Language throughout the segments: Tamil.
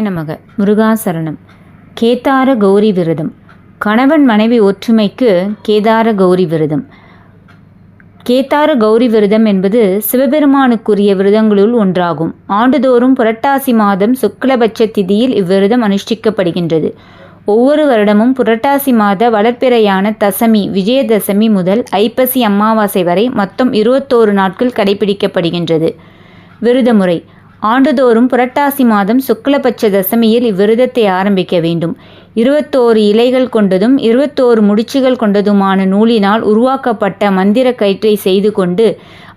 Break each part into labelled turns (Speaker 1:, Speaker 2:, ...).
Speaker 1: நமக முருகாசரணம். கேதார கௌரி விரதம். கணவன் மனைவி ஒற்றுமைக்கு கேதார கௌரி விரதம். கேதார கௌரி விரதம் என்பது சிவபெருமானுக்குரிய விரதங்களுள் ஒன்றாகும். ஆண்டுதோறும் புரட்டாசி மாதம் சுக்லபட்ச திதியில் இவ்விரதம் அனுஷ்டிக்கப்படுகின்றது. ஒவ்வொரு வருடமும் புரட்டாசி மாத வளர்ப்பிறையான தசமி விஜயதசமி முதல் ஐப்பசி அமாவாசை வரை மொத்தம் இருபத்தோரு நாட்கள் கடைபிடிக்கப்படுகின்றது. விருதமுறை. முறை ஆண்டுதோறும் புரட்டாசி மாதம் சுக்லபட்ச தசமியில் இவ்விரதத்தை ஆரம்பிக்க வேண்டும். இருபத்தோரு இலைகள் கொண்டதும் இருபத்தோரு முடிச்சுகள் கொண்டதுமான நூலினால் உருவாக்கப்பட்ட மந்திர கயிற்றை செய்து கொண்டு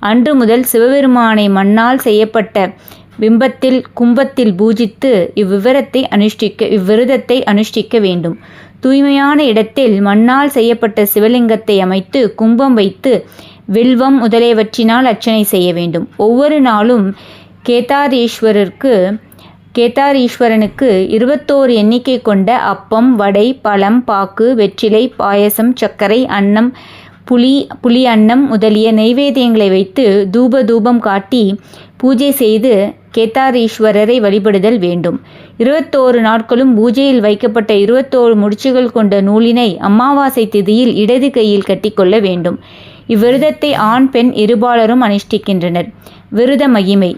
Speaker 1: அன்று முதல் சிவபெருமானை மண்ணால் செய்யப்பட்ட பிம்பத்தில் கும்பத்தில் பூஜித்து இவ்விவரத்தை அனுஷ்டிக்க இவ்விரதத்தை அனுஷ்டிக்க வேண்டும். தூய்மையான இடத்தில் மண்ணால் செய்யப்பட்ட சிவலிங்கத்தை அமைத்து கும்பம் வைத்து வில்வம் முதலியவற்றினால் அர்ச்சனை செய்ய வேண்டும். ஒவ்வொரு நாளும் கேதாரீஸ்வரருக்கு கேதாரீஸ்வரனுக்கு இருபத்தோரு எண்ணிக்கை கொண்ட அப்பம் வடை பழம் பாக்கு வெற்றிலை பாயசம் சர்க்கரை அன்னம் புளி புளி அன்னம் முதலிய நைவேத்தியங்களை வைத்து தூப தூபம் காட்டி பூஜை செய்து கேதாரீஸ்வரரை வழிபடுதல் வேண்டும். இருபத்தோரு நாட்களும் பூஜையில் வைக்கப்பட்ட இருபத்தோரு முடிச்சுகள் கொண்ட நூலினை அமாவாசை திதியில் இடது கையில் கட்டிக்கொள்ள வேண்டும். இவ்விரதத்தை ஆண் பெண் இருபாலரும் அனுஷ்டிக்கின்றனர். விருத மகிமை.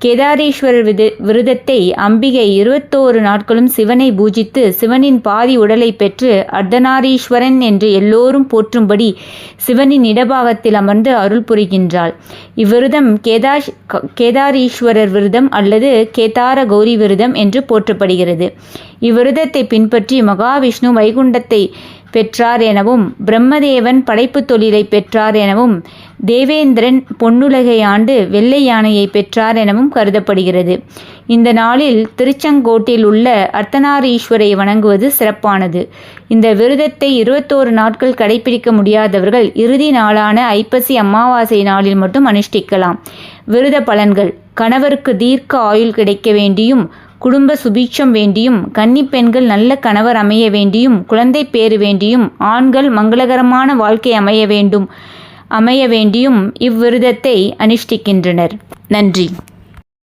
Speaker 1: கேதாரீஸ்வரர் வித விருதத்தை அம்பிகை இருபத்தோரு நாட்களும் சிவனை பூஜித்து சிவனின் பாதி உடலை பெற்று அர்த்தநாரீஸ்வரன் என்று எல்லோரும் போற்றும்படி சிவனின் இடபாகத்தில் அமர்ந்து அருள் புரிகின்றாள். இவ்விருதம் கேதாஷ் கேதாரீஸ்வரர் விருதம் அல்லது கேதார கௌரி விருதம் என்று போற்றப்படுகிறது. இவ்விரதத்தை பின்பற்றி மகாவிஷ்ணு வைகுண்டத்தை பெற்றார் எனவும் பிரம்மதேவன் படைப்பு தொழிலை பெற்றார் எனவும் தேவேந்திரன் பொன்னுலகை ஆண்டு வெள்ளை யானையை பெற்றார் எனவும் கருதப்படுகிறது. இந்த நாளில் திருச்செங்கோட்டில் உள்ள அர்த்தநாரீஸ்வரை வணங்குவது சிறப்பானது. இந்த விரதத்தை இருபத்தோரு நாட்கள் கடைபிடிக்க முடியாதவர்கள் இறுதி நாளான ஐப்பசி அமாவாசை நாளில் மட்டும் அனுஷ்டிக்கலாம். விரத பலன்கள் கணவருக்கு தீர்க்க ஆயுள் கிடைக்க வேண்டியும் குடும்ப சுபீட்சம் வேண்டியும் கன்னி பெண்கள் நல்ல கணவர் அமைய வேண்டியும் குழந்தை பேறு வேண்டியும் ஆண்கள் மங்களகரமான வாழ்க்கை அமைய வேண்டும் அமைய வேண்டியும் இவ்விரதத்தை அனுஷ்டிக்கின்றனர். நன்றி.